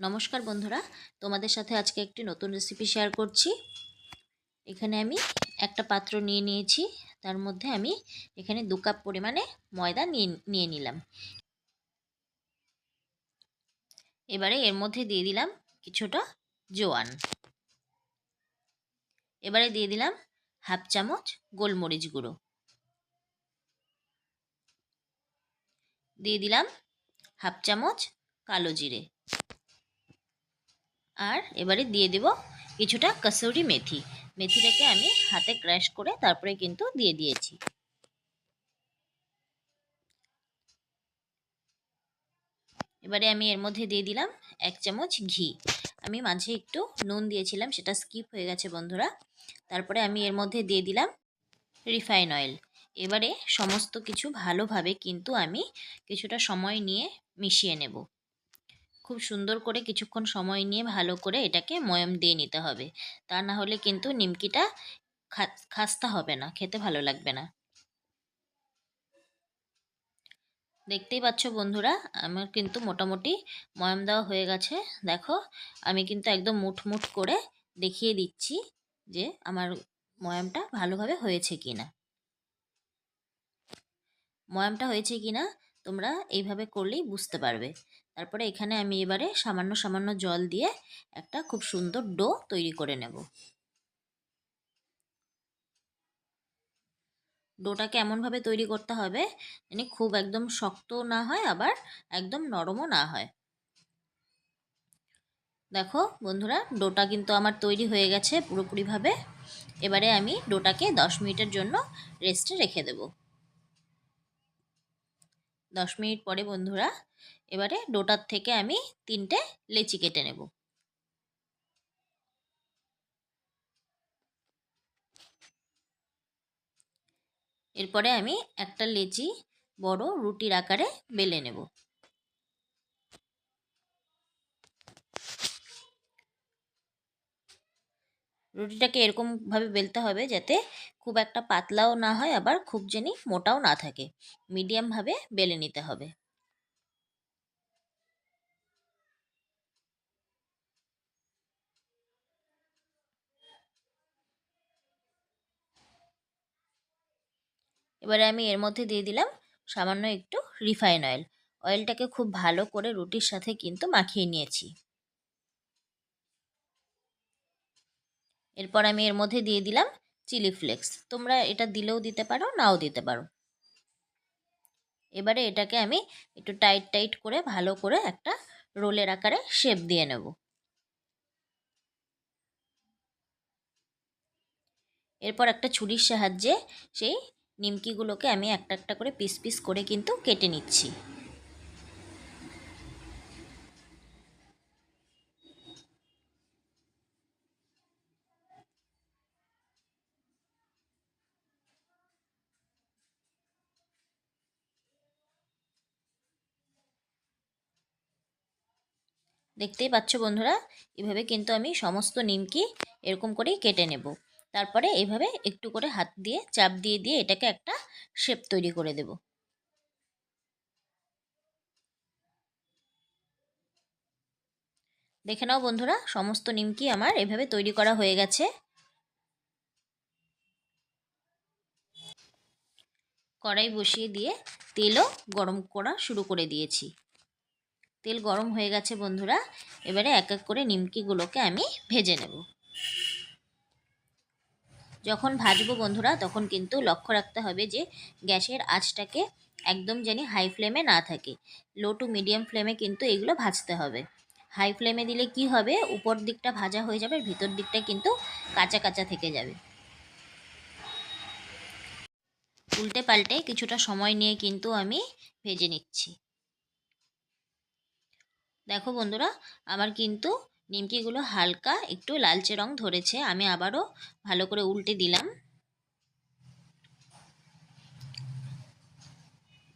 নমস্কার বন্ধুরা, তোমাদের সাথে আজকে একটি নতুন রেসিপি শেয়ার করছি। এখানে আমি একটা পাত্র নিয়ে নিয়েছি, তার মধ্যে আমি এখানে দু কাপ পরিমাণে ময়দা নিয়ে নিয়ে নিলাম। এবারে এর মধ্যে দিয়ে দিলাম কিছুটা জোয়ান। এবারে দিয়ে দিলাম হাফ চামচ গোলমরিচ গুঁড়ো। দিয়ে দিলাম হাফ চামচ কালো জিরে। আর এবারে দিয়ে দেব কিছুটা কসুরি মেথি। মেথিটাকে আমি হাতে ক্র্যাশ করে তারপরে কিন্তু দিয়ে দিয়েছি। এবারে আমি এর মধ্যে দিয়ে দিলাম এক চামচ ঘি। আমি মাঝে একটু নুন দিয়েছিলাম, সেটা স্কিপ হয়ে গেছে বন্ধুরা। তারপরে আমি এর মধ্যে দিয়ে দিলাম রিফাইন অয়েল। এবারে সমস্ত কিছু ভালোভাবে কিন্তু আমি কিছুটা সময় নিয়ে মিশিয়ে নেব। খুব সুন্দর করে কিছুক্ষণ সময় নিয়ে ভালো করে এটাকে ময়ম দিয়ে নিতে হবে। তা না হলে কিন্তু নিমকিটা খাস্তা হবে না, খেতে ভালো লাগবে না। দেখতেই পাচ্ছ বন্ধুরা, আমার কিন্তু মোটামুটি ময়ম দেওয়া হয়ে গেছে। দেখো, আমি কিন্তু একদম মুঠ মুঠ করে দেখিয়ে দিচ্ছি যে আমার ময়ামটা ভালোভাবে হয়েছে কি না ময়ামটা হয়েছে কি না তোমরা এইভাবে করলেই বুঝতে পারবে। তারপরে এখানে আমি এবারে সামান্য সামান্য জল দিয়ে একটা খুব সুন্দর ডো তৈরি করে নেব। ডোটাকে এমনভাবে তৈরি করতে হবে মানে খুব একদম শক্ত না হয়, আবার একদম নরমও না হয়। দেখো বন্ধুরা, ডোটা কিন্তু আমার তৈরি হয়ে গেছে পুরোপুরিভাবে। এবারে আমি ডোটাকে দশ মিনিটের জন্য রেস্টে রেখে দেব। দশ মিনিট পরে বন্ধুরা এবারে ডোটার থেকে আমি তিনটে লেচি কেটে নেব। এরপরে আমি একটা লেচি বড় রুটির আকারে বেলে নেব। রুটিটাকে এরকমভাবে বেলতে হবে যাতে খুব একটা পাতলাও না হয়, আবার খুব যেনি মোটাও না থাকে। মিডিয়ামভাবে বেলে নিতে হবে। এবারে আমি এর মধ্যে দিয়ে দিলাম সামান্য একটু রিফাইন অয়েল। অয়েলটাকে খুব ভালো করে রুটির সাথে কিন্তু মাখিয়ে নিয়েছি। এরপর আমি এর মধ্যে দিয়ে দিলাম চিলি ফ্লেক্স। তোমরা এটা দিলেও দিতে পারো, নাও দিতে পারো। এবারে এটাকে আমি একটু টাইট টাইট করে ভালো করে একটা রোলের আকারে শেপ দিয়ে নেব। এরপর একটা ছুরির সাহায্যে সেই নিমকিগুলোকে আমি একটা একটা করে পিস পিস করে কিন্তু কেটে নিচ্ছি। দেখতেই পাচ্ছ বন্ধুরা, এভাবে কিন্তু আমি সমস্ত নিমকি এরকম করেই কেটে নেব। তারপরে এইভাবে একটু করে হাত দিয়ে, চাপ দিয়ে দিয়ে এটাকে একটা শেপ তৈরি করে দেব। দেখে নাও বন্ধুরা, সমস্ত নিমকি আমার এভাবে তৈরি করা হয়ে গেছে। কড়াই বসিয়ে দিয়ে তেলও গরম করা শুরু করে দিয়েছি। তেল গরম হয়ে গেছে বন্ধুরা, এবারে এক এক করে নিমকিগুলোকে আমি ভেজে নেব। যখন ভাজবো বন্ধুরা, তখন কিন্তু লক্ষ্য রাখতে হবে যে গ্যাসের আঁচটাকে একদম জানি হাই ফ্লেমে না থাকে। লো টু মিডিয়াম ফ্লেমে কিন্তু এগুলো ভাজতে হবে। হাই ফ্লেমে দিলে কি হবে? উপর দিকটা ভাজা হয়ে যাবে, ভিতর দিকটা কিন্তু কাঁচা কাঁচা থেকে যাবে। উল্টে পাল্টে কিছুটা সময় নিয়ে কিন্তু আমি ভেজে নিচ্ছি। দেখো বন্ধুরা, আমার কিন্তু নিমকিগুলো হালকা, একটু লালচে রং ধরেছে। আমি আবারও ভালো করে উল্টে দিলাম।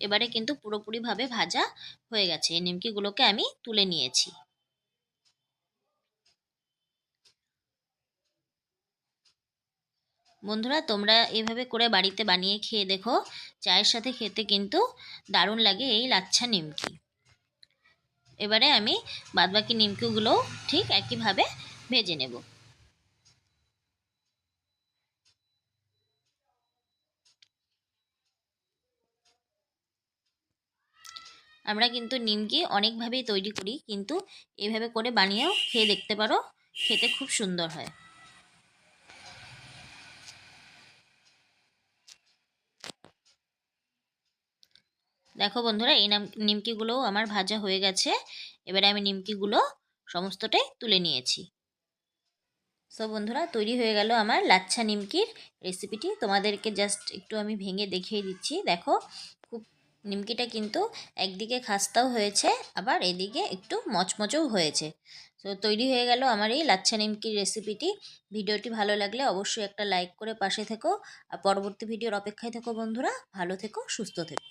এবারে কিন্তু পুরোপুরিভাবে ভাজা হয়ে গেছে। এই নিমকিগুলোকে আমি তুলে নিয়েছি। বন্ধুরা, তোমরা এভাবে করে বাড়িতে বানিয়ে খেয়ে দেখো। চায়ের সাথে খেতে কিন্তু দারুণ লাগে এই লাচ্ছা নিমকি। এবারে আমি বাদবাকি নিমকিগুলোও ঠিক একইভাবে ভেজে নেব। আমরা কিন্তু নিমকি অনেকভাবেই তৈরি করি, কিন্তু এভাবে করে বানিয়েও খেয়ে দেখতে পারো, খেতে খুব সুন্দর হয়। দেখো বন্ধুরা, এই নাম, নিমকিগুলোও আমার ভাজা হয়ে গেছে। এবারে আমি নিমকিগুলো সমস্তটাই তুলে নিয়েছি। সো বন্ধুরা, তৈরি হয়ে গেল আমার লাচ্ছা নিমকির রেসিপিটি তোমাদেরকে জাস্ট একটু আমি ভেঙে দেখিয়ে দিচ্ছি। দেখো, খুব নিমকিটা কিন্তু একদিকে খাস্তাও হয়েছে, আবার এদিকে একটু মচমচও হয়েছে। তো তৈরি হয়ে গেল আমার এই লাচ্ছা নিমকির রেসিপিটি ভিডিওটি ভালো লাগলে অবশ্যই একটা লাইক করে পাশে থেকো। আর পরবর্তী ভিডিওর অপেক্ষায় থেকো বন্ধুরা। ভালো থেকো, সুস্থ থেকো।